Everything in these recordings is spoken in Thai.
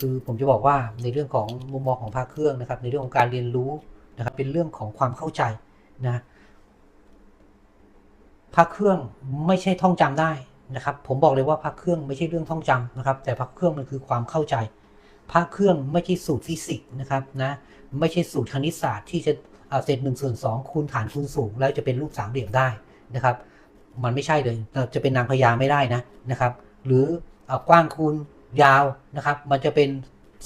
คือผมจะบอกว่าในเรื่องของมุมมองของภาคเครื่องนะครับ ในเรื่องของการเรียนรู้นะครับเป็นเรื่องของความเข้าใจนะภาคเครื่องไม่ใช่ท่องจำได้นะครับ ผมบอกเลยว่าภาคเครื่องไม่ใช่เรื่องท่องจำนะครับ แต่ภาคเครื่องมันคือความเข้าใจภาคเครื่องไม่ใช่สูตรฟิสิกส์นะครับนะไม่ใช่สูตรคณิตศาสตร์ที่จะเอาเศษหนึ่งส่วนสองคูณฐานคูณสูง แล้วจะเป็นรูปสามเหลี่ยมได้นะครับ มันไม่ใช่เลยเราจะเป็นนางพญาไม่ได้นะนะครับ หรือเอากว้างคูณ ยาวนะครับ มันจะเป็น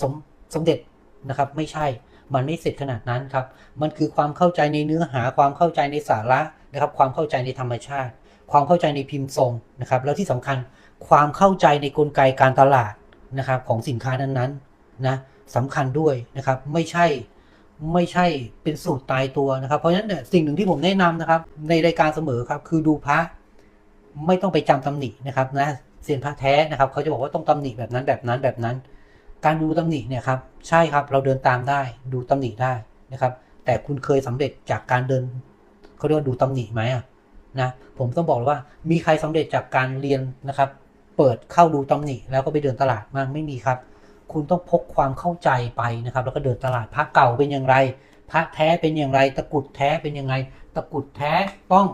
สมสมเด็จนะครับ ไม่ใช่ มันไม่เสร็จขนาดนั้นครับ มันคือความเข้าใจในเนื้อหาความเข้าใจในสาระนะครับ ความเข้าใจในธรรมชาติ ความเข้าใจในพิมพ์ทรงนะครับ แล้วที่สำคัญความเข้าใจในกลไกการตลาดนะครับของสินค้านั้นๆนะสำคัญด้วยนะครับ ไม่ใช่ไม่ใช่เป็นสูตรตายตัวนะครับ เพราะฉะนั้นเนี่ยสิ่งหนึ่งที่ผมแนะนำนะครับ ในรายการเสมอครับ คือดูพระไม่ต้องไปจำตำหนินะครับนะ เซียนพระแท้นะครับเขาจะบอกว่าต้องตำหนิแบบนั้นแบบนั้นแบบนั้น การดูตำหนิเนี่ยครับใช่ครับเราเดินตามได้ดูตำหนิได้นะครับ แต่คุณเคยสำเร็จจากการเดินเขาเรียกว่าดูตำหนิไหมอะนะผมต้องบอกว่ามีใครสำเร็จจากการเรียนนะครับ เปิดเข้าดูตำหนิแล้วก็ไปเดินตลาดมากไม่มีครับ คุณต้องพกความเข้าใจไปนะครับ แล้วก็เดินตลาดพระเก่าเป็นอย่างไร พระแท้เป็นอย่างไร ตะกุดแท้เป็นยังไงตะกุดแท้ต้อง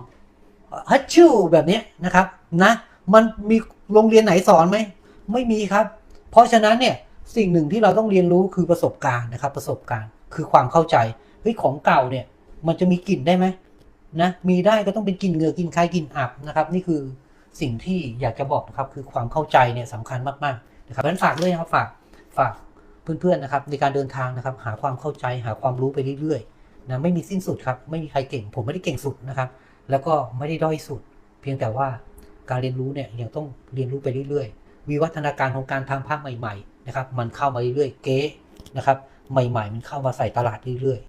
ฮัตชิวแบบนี้นะครับนะมันมี โรงเรียนไหนสอนไหมไม่มีครับ เพราะฉะนั้นเนี่ยสิ่งหนึ่งที่เราต้องเรียนรู้คือประสบการณ์นะครับประสบการณ์คือความเข้าใจเฮ้ยของเก่าเนี่ยมันจะมีกลิ่นได้ไหมนะมีได้ก็ต้องเป็นกลิ่นเหงื่อกลิ่นคายกลิ่นอับนะครับ นี่คือสิ่งที่อยากจะบอกนะครับคือความเข้าใจเนี่ยสำคัญมากๆนะครับเพราะฉะนั้นฝากด้วยนะครับฝากฝากเพื่อนๆนะครับในการเดินทางนะครับ หาความเข้าใจหาความรู้ไปเรื่อยๆนะไม่มีสิ้นสุดครับไม่มีใครเก่ง ผมไม่ได้เก่งสุดนะครับ แล้วก็ไม่ได้ด้อยสุด เพียงแต่ว่า การเรียนรู้เนี่ยยังต้องเรียนรู้ไปเรื่อยๆ วิวัฒนาการของการทำภาคใหม่ๆนะครับมันเข้ามาเรื่อยๆเก๊นะครับใหม่ ๆ มันเข้ามาใส่ตลาดเรื่อยๆ